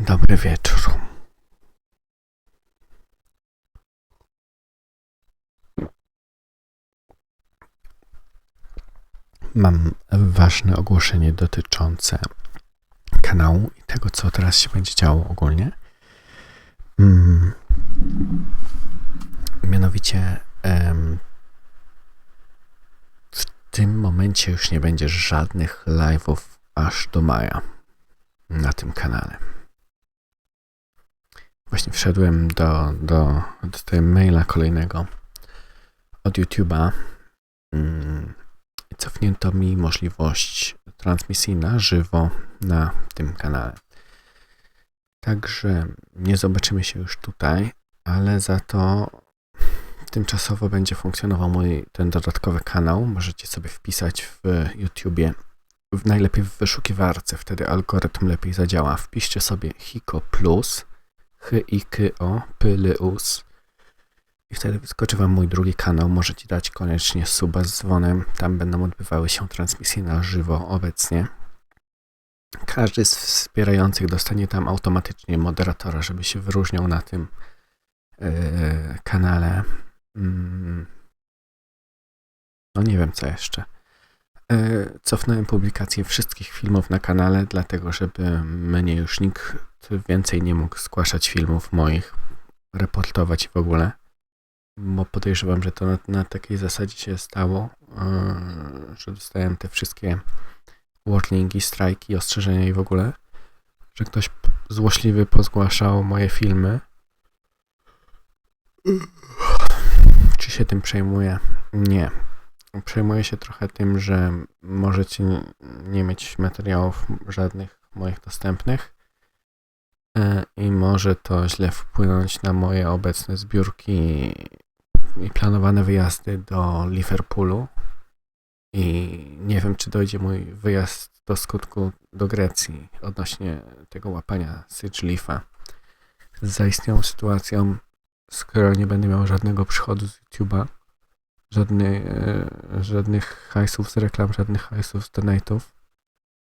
Dobry wieczór. Mam ważne ogłoszenie dotyczące kanału i tego, co teraz się będzie działo ogólnie. Mm. Mianowicie em, w tym momencie już nie będzie żadnych live'ów aż do maja na tym kanale. Właśnie wszedłem do, do, do tego maila kolejnego od YouTube'a mm, cofnięto mi możliwość transmisji na żywo na tym kanale. Także nie zobaczymy się już tutaj, ale za to tymczasowo będzie funkcjonował mój ten dodatkowy kanał. Możecie sobie wpisać w YouTubie, w, najlepiej w wyszukiwarce, wtedy algorytm lepiej zadziała. Wpiszcie sobie Hiko Plus, h i k o p l u s i wtedy wyskoczy Wam mój drugi kanał. Możecie dać koniecznie suba z dzwonem. Tam będą odbywały się transmisje na żywo obecnie. Każdy z wspierających dostanie tam automatycznie moderatora, żeby się wyróżniał na tym yy, kanale. Mm. No nie wiem co jeszcze. Yy, cofnąłem publikację wszystkich filmów na kanale, dlatego żeby mnie już nikt więcej nie mógł zgłaszać filmów moich, reportować w ogóle. Bo podejrzewam, że to na, na takiej zasadzie się stało, yy, że dostałem te wszystkie warningi, strajki, ostrzeżenia i w ogóle, że ktoś złośliwy pozgłaszał moje filmy. Czy się tym przejmuję? Nie. Przejmuję się trochę tym, że możecie nie- mieć materiałów żadnych moich dostępnych e, i może to źle wpłynąć na moje obecne zbiórki i planowane wyjazdy do Liverpoolu. I nie wiem, czy dojdzie mój wyjazd do skutku do Grecji odnośnie tego łapania Sitch Leafa z zaistniałą sytuacją, skoro nie będę miał żadnego przychodu z YouTube'a, żadnych, żadnych hajsów z reklam, żadnych hajsów z donate'ów,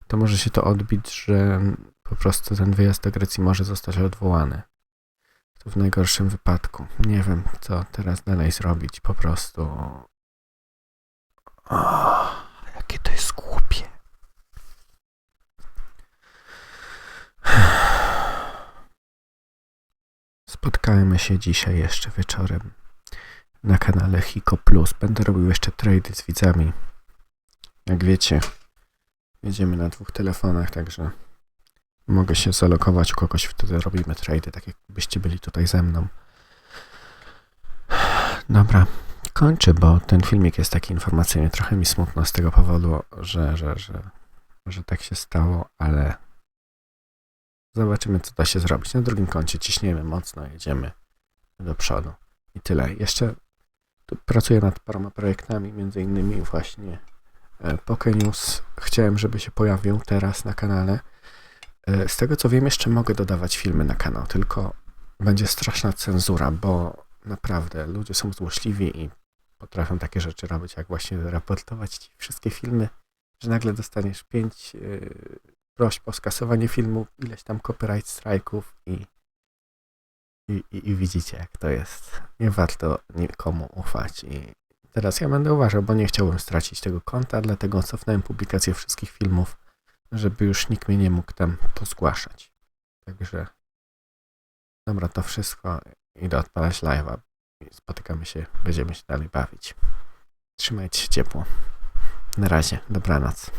to może się to odbić, że po prostu ten wyjazd do Grecji może zostać odwołany. To w najgorszym wypadku. Nie wiem, co teraz dalej zrobić. Po prostu. O, jakie to jest głupie. Spotkajmy się dzisiaj jeszcze wieczorem na kanale Hiko Plus. Będę robił jeszcze trady z widzami. Jak wiecie, jedziemy na dwóch telefonach, także mogę się zalokować u kogoś, wtedy robimy trady, tak jakbyście byli tutaj ze mną. Dobra, kończę, bo ten filmik jest taki informacyjny. Trochę mi smutno z tego powodu, że, że, że, że tak się stało, ale zobaczymy, co da się zrobić. Na drugim koncie ciśniemy mocno, jedziemy do przodu. I tyle. Jeszcze pracuję nad paroma projektami, między innymi właśnie e, Pokenews. Chciałem, żeby się pojawił teraz na kanale. E, Z tego co wiem, jeszcze mogę dodawać filmy na kanał, tylko będzie straszna cenzura, bo naprawdę ludzie są złośliwi i potrafią takie rzeczy robić, jak właśnie raportować ci wszystkie filmy, że nagle dostaniesz pięć yy, prośb o skasowanie filmu, ileś tam copyright strike'ów i, i, i, i widzicie, jak to jest. Nie warto nikomu ufać i teraz ja będę uważał, bo nie chciałbym stracić tego konta, dlatego cofnąłem publikację wszystkich filmów, żeby już nikt mnie nie mógł tam pozgłaszać. Także dobra, to wszystko. Idę odpalać live'a. Spotykamy się, będziemy się dalej bawić. Trzymajcie się ciepło. Na razie, dobranoc.